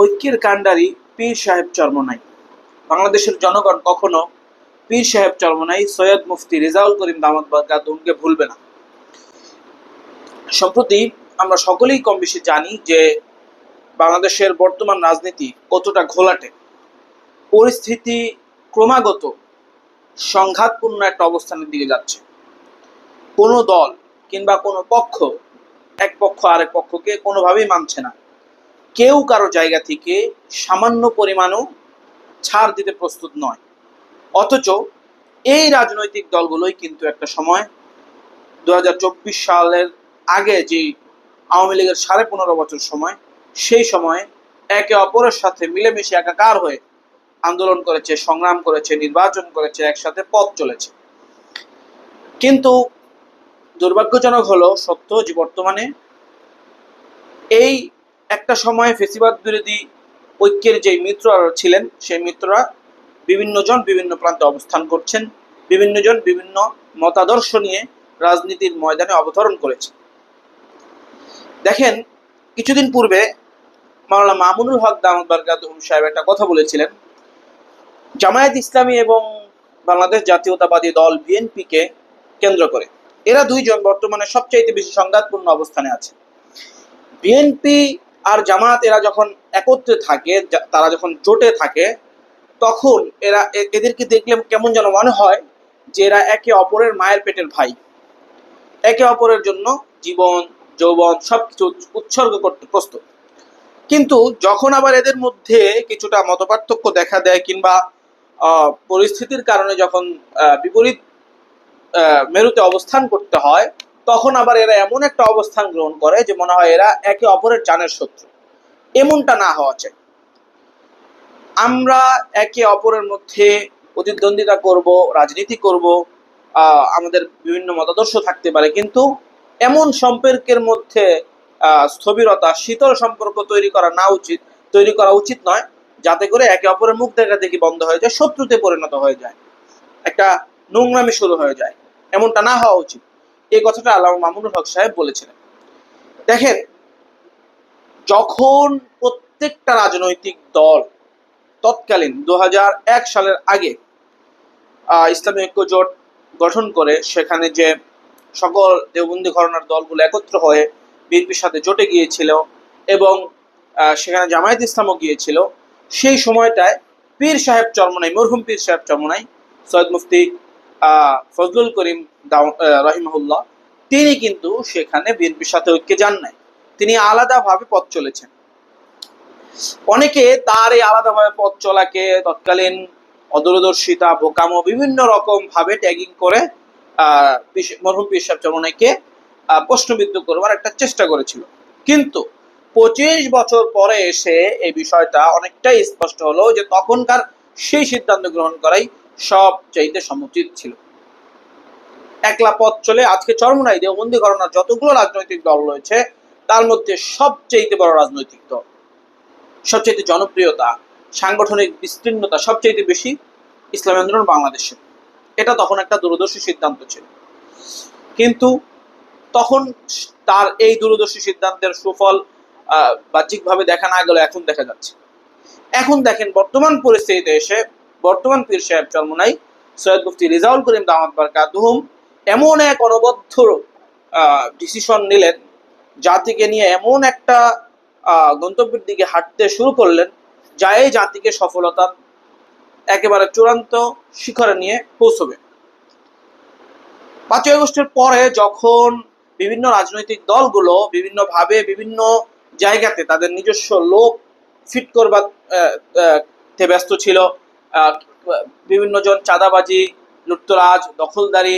ঐক্যের কাণ্ডারি পীর সাহেব চর্মনাই। বাংলাদেশের জনগণ কখনো পীর সাহেব চর্মনাই, সৈয়দ মুফতি রেজাউল করিম দামাত বাগাদুমকে ভুলবে না। সম্প্রতি আমরা সকলেই কম বেশি জানি যে বাংলাদেশের বর্তমান রাজনীতি কতটা ঘোলাটে। পরিস্থিতি ক্রমাগত সংঘাতপূর্ণ একটা অবস্থানের দিকে যাচ্ছে। কোনো দল কিংবা কোনো পক্ষ, এক পক্ষ আরেক পক্ষকে কোনোভাবেই মানছে না। কেউ কারও জায়গা থেকে সামান্য পরিমাণও ছাড় দিতে প্রস্তুত নয়। অথচ এই রাজনৈতিক দলগুলোই কিন্তু একটা সময় দুহাজার চব্বিশ সালের আগে যে আওয়ামী লীগের সাড়ে পনেরো বছর সময়, সেই সময়ে একে অপরের সাথে মিলেমিশে একাকার হয়ে আন্দোলন করেছে, সংগ্রাম করেছে, নির্বাচন করেছে, একসাথে পথ চলেছে। কিন্তু দুর্ভাগ্যজনক হলো, সত্য যে বর্তমানে এই একটা সময়ে ফেসিবাদ বিরোধী ঐক্যের যে মিত্ররা ছিলেন, সেই মিত্ররা বিভিন্ন জন বিভিন্ন প্রান্তে অবস্থান করছেন বিভিন্ন জন বিভিন্ন মতাদর্শ নিয়ে রাজনীতির ময়দানে অবতরণ করেছে দেখেন, কিছুদিন পূর্বে মাওলানা মামুনুল হক দামদ বারকাতুম সাহেব একটা কথা বলেছিলেন। জামায়াত ইসলামী এবং বাংলাদেশ জাতীয়তাবাদী দল বিএনপিকে কেন্দ্র করে। এরা দুইজন বর্তমানে সবচাইতে বেশি সংঘাতপূর্ণ অবস্থানে আছে। বিএনপি আর জামায়াত এরা যখন একত্রে থাকে তারা যখন জোটে থাকে, তখন এরা এদেরকে দেখলে কেমন যেন মনে হয় যে এরা একে অপরের মায়ের পেটের ভাই। একে অপরের জন্য জীবন, যৌবন সবকিছু উৎসর্গ করতে প্রস্তুত। কিন্তু যখন আবার এদের মধ্যে কিছুটা মতপার্থক্য দেখা দেয় কিংবা পরিস্থিতির কারণে যখন বিপরীত মেরুতে অবস্থান করতে হয় তখন আবার এরা এমন একটা অবস্থান গ্রহণ করে যে মনে হয় এরা একে অপরের জানের শত্রু। এমনটা না হওয়া চাই। আমরা একে অপরের মধ্যে প্রতিদ্বন্দ্বিতা করব, রাজনীতি করব আমাদের বিভিন্ন মতাদর্শ থাকতে পারে, কিন্তু এমন সম্পর্কের মধ্যে স্থবিরতা, শীতল সম্পর্ক তৈরি করা না উচিত, তৈরি করা উচিত নয়, যাতে করে একে অপরের মুখ দেখা দেখি বন্ধ হয়ে যায়, শত্রুতে পরিণত হয়ে যায়, একটা নোংরামি শুরু হয়ে যায়, এমনটা না হওয়া উচিত। এই কথাটা আল্লাহ মামুনুল হক সাহেব বলেছিলেন। দেখেন, যখন প্রত্যেকটা রাজনৈতিক দল তৎকালীন দু হাজার এক সালের আগে ইসলামী ঐক্য জোট গঠন করে, সেখানে যে সকল দেওবন্দি ঘরনার দলগুলো একত্র হয়ে বিএনপির সাথে জোটে গিয়েছিল এবং সেখানে জামায়াত ইসলামও গিয়েছিল, সেই সময়টায় পীর সাহেব চরমনাই, মরহুম পীর সাহেব চরমনাই, সৈয়দ মুফতি ফজলুল করিম রহিমাহুল্লাহ, তিনি কিন্তু সেখানে বিএনপির সাথে ঐক্যে যান নাই। তিনি আলাদাভাবে পথ চলেছেন। অনেকে তার এই আলাদাভাবে পথ চলাকে তৎকালীন অদূরদর্শিতা, বোকামো, বিভিন্ন রকম ভাবে ট্যাগিং করে মরহুম পীর সাহেব চরমনাইকে প্রশ্নবিদ্ধ করবার একটা চেষ্টা করেছিল। কিন্তু পঁচিশ বছর পরে এসে এই বিষয়টা অনেকটাই স্পষ্ট হলো যে তখনকার সেই সিদ্ধান্ত গ্রহণ করাই সব চাইতে সমুচিত ছিল। একলা পথ চলে। আজকে চরমনাই দেওবন্দি ঘটনার যতগুলো রাজনৈতিক দল রয়েছে, তার মধ্যে সবচেয়ে বড় রাজনৈতিক দল। সবচেয়ে জনপ্রিয়তা, সাংগঠনিক বিস্তীর্ণতা সবচেয়ে বেশি ইসলামী আন্দোলন বাংলাদেশে। এটা তখন একটা দূরদর্শী সিদ্ধান্ত ছিল। কিন্তু তখন তার এই দূরদর্শী সিদ্ধান্তের সুফল বাহ্যিকভাবে দেখা না গেলে এখন দেখা যাচ্ছে। এখন দেখেন বর্তমান পরিস্থিতিতে এসে, বর্তমান পীর সাহেব চরমনাই, সৈয়দ মুফতি রিজাউল করিম দামাত বারকাতুহুম এমন এক অনবদ্য ডিসিশন নিলেন, জাতিকে নিয়ে এমন একটা গন্তব্যের দিকে হাঁটতে শুরু করলেন, যা এই জাতিকে সফলতার একেবারে চূড়ান্ত শিখরে নিয়ে পৌঁছবে। পাঁচই আগস্টের পরে যখন বিভিন্ন রাজনৈতিক দলগুলো বিভিন্নভাবে বিভিন্ন জায়গাতে তাদের নিজস্ব লোক ফিট করবার ব্যস্ত ছিল বিভিন্ন জন চাঁদাবাজি, লুটতরাজ, দখলদারি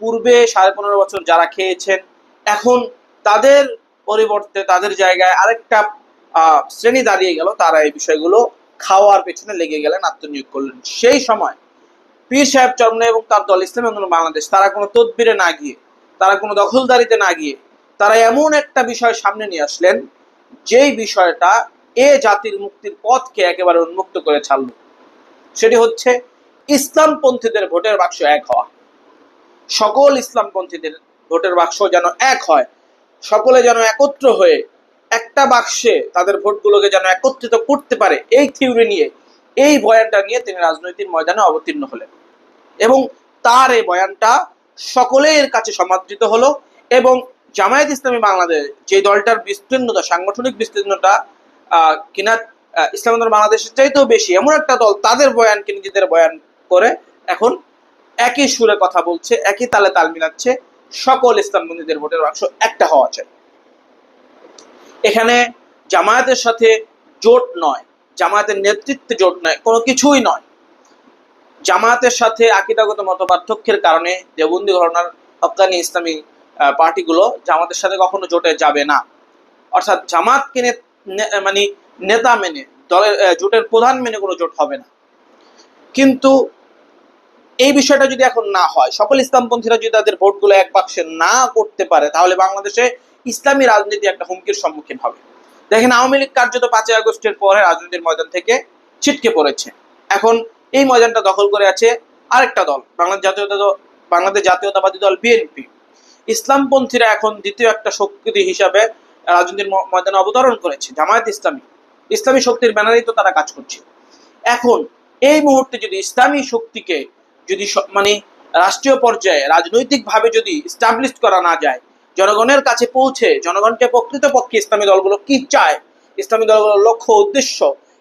পূর্বে সাড়ে পনেরো বছর যারা খেয়েছেন, এখন তাদের পরিবর্তে তাদের জায়গায় আরেকটা শ্রেণি দাঁড়িয়ে গেল। তারা এই বিষয়গুলো খাওয়ার পেছনে লেগে গেলেন, আত্মনিয়োগ করলেন। সেই সময় পীর সাহেব চরমনে এবং তার দল ইসলাম বাংলাদেশ, তারা কোনো তদবিরে না গিয়ে, তারা কোনো দখলদারিতে না গিয়ে, তারা এমন একটা বিষয় সামনে নিয়ে আসলেন, যেই বিষয়টা এ জাতির মুক্তির পথকে একেবারে উন্মুক্ত করে ছাড়ল। সেটি হচ্ছে ইসলামপন্থীদের ভোটের বাক্স এক হওয়া। সকল ইসলামপন্থীদের ভোটের বাক্স যেন এক হয়। সকলে যেন একত্র হয়ে একটা বাক্সে তাদের ভোটগুলোকে যেন একত্রিত করতে পারে এই থিওরি নিয়ে, এই বয়ানটা নিয়ে তিনি রাজনৈতিক ময়দানে অবতীর্ণ হলেন। এবং তার এই বয়ানটা সকলের কাছে সমাদৃত হলো এবং জামায়াত ইসলামী বাংলাদেশ যে দলটার বিস্তীর্ণতা, সাংগঠনিক বিস্তীর্ণতা কিনা ইসলাম বাংলাদেশের চাইতেও বেশি, এমন একটা দল তাদের বয়ানকে নিজেদের বয়ান করে এখন একই সুরে কথা বলছে, একই তালে তাল মিলাচ্ছে, সকল ইসলামবন্দীদের ভোটের অংশ একটা হওয়া চাই। এখানে জামায়াতের সাথে জোট নয়, জামায়াতের নেতৃত্বে জোট নয়, কোনো কিছুই নয়। জামায়াতের সাথে আকিদাগত মত পার্থক্যের কারণে দেবন্দি ঘটনার হকানি ইসলামী পার্টিগুলো জামাতের সাথে কখনো জোটে যাবে না। অর্থাৎ জামাতকে মানে নেতা মেনে, দলের জোটের প্রধান মেনে কোনো জোট হবে না। কিন্তু এই বিষয়টা যদি এখন না হয়, সকল ইসলামপন্থীরা যদি তাদের ভোটগুলো এক বাক্সে না করতে পারে, তাহলে বাংলাদেশে ইসলামী রাজনীতি একটা হুমকির সম্মুখীন হবে। দেখেন, আওয়ামী লীগ কার্যত পাঁচই আগস্টের পরে রাজনীতির ময়দান থেকে ছিটকে পড়েছে। এখন এই ময়দানটা দখল করে আছে আরেকটা দল, বাংলাদেশ জাতীয়তা বাংলাদেশ জাতীয়তাবাদী দল বিএনপি। ইসলামপন্থীরা এখন দ্বিতীয় একটা শক্তি হিসাবে রাজনীতির ময়দানে অবতরণ করেছে, জামায়াত ইসলামী। ইসলামী শক্তির ব্যানারেই তো তারা কাজ করছে। এখন এই মুহূর্তে যদি ইসলামী শক্তিকে যদি মানে রাষ্ট্রীয় পর্যায়ে রাজনৈতিকভাবে যদি স্টাবলিশ করা না যায়, জনগণের কাছে পৌঁছে জনগণকে প্রকৃতপক্ষে ইসলামী দলগুলো কি চায়, ইসলামী দলগুলোর লক্ষ্য, উদ্দেশ্য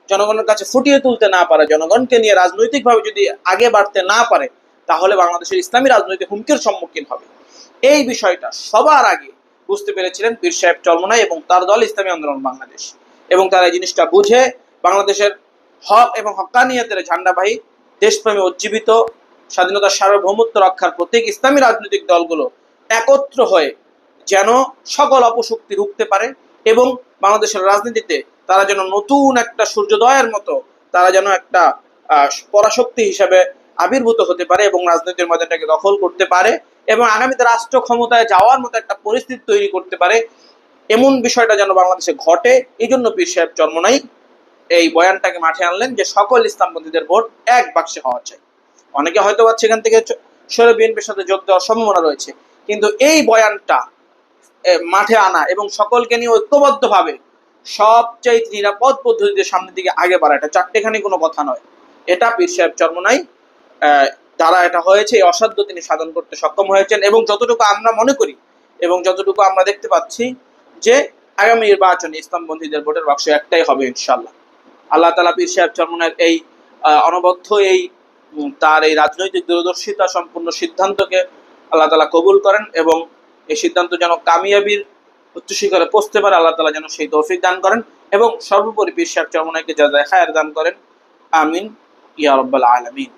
জনগণের কাছে ফুটিয়ে তুলতে না পারে, জনগণকে নিয়ে রাজনৈতিকভাবে যদি আগে বাড়তে না পারে, তাহলে বাংলাদেশের ইসলামী রাজনৈতিক হুমকির সম্মুখীন হবে। এই বিষয়টা সবার আগে বুঝতে পেরেছিলেন পীর সাহেব চরমনাই এবং তার দল ইসলামী আন্দোলন বাংলাদেশ। এবং তারা এই জিনিসটা বুঝে বাংলাদেশের হক এবং হকানিয়তের ঝান্ডাবাহী দেশপ্রেমে উজ্জীবিত স্বাধীনতার সার্বভৌমত্ব রক্ষার প্রতীক ইসলামী রাজনৈতিক দলগুলো একত্র হয়ে যেন সকল অপশক্তি রুখতে পারে এবং বাংলাদেশের রাজনীতিতে তারা যেন নতুন একটা সূর্যোদয়ের মতো তারা যেন একটা পরাশক্তি হিসাবে আবির্ভূত হতে পারে এবং রাজনীতির ময়দানটাকে দখল করতে পারে এবং আগামীতে রাষ্ট্র ক্ষমতায় যাওয়ার মতো একটা পরিস্থিতি তৈরি করতে পারে। এমন বিষয়টা যেন বাংলাদেশে ঘটে এই জন্য পীর সাহেব জন্মনাই এই বয়ানটাকে মাঠে আনলেন যে সকল ইসলামপন্থীদের ভোট এক বাক্সে হওয়া চাই। অনেকে হয়তো বা সেখান থেকে সরে বিএনপির সাথে যোগ দেওয়ার সম্ভাবনা রয়েছে। কিন্তু এই বয়ানটা মাঠে আনা এবং সকলকে নিয়ে ঐক্যবদ্ধভাবে সবচাইতে নিরাপদ পদ্ধতিতে সামনের দিকে আগে বাড়া এটা চারটেখানি কোনো কথা নয়। এটা পীর সাহেব চর্মনাই দ্বারা এটা হয়েছে, এই অসাধ্য তিনি সাধন করতে সক্ষম হয়েছেন এবং যতটুকু আমরা মনে করি এবং যতটুকু আমরা দেখতে পাচ্ছি যে আগামী নির্বাচনে ইসলামপন্থীদের ভোটের বাক্স একটাই হবে ইনশাল্লাহ আল্লাহ তালা পীর সাহেব চর্মনের এই অনবদ্য এই তার এই রাজনৈতিক দূরদর্শিতা সম্পূর্ণ সিদ্ধান্তকে আল্লাহ তালা কবুল করেন এবং এই সিদ্ধান্ত যেন কামিয়াবির উচ্চ শিখরে পৌঁছতে পারে, আল্লাহ তালা যেন সেই তৌফিক দান করেন এবং সর্বোপরি পীর সাহেব যা খায়ের দান করেন, আমিন, ইয়া রব্বাল আলমিন।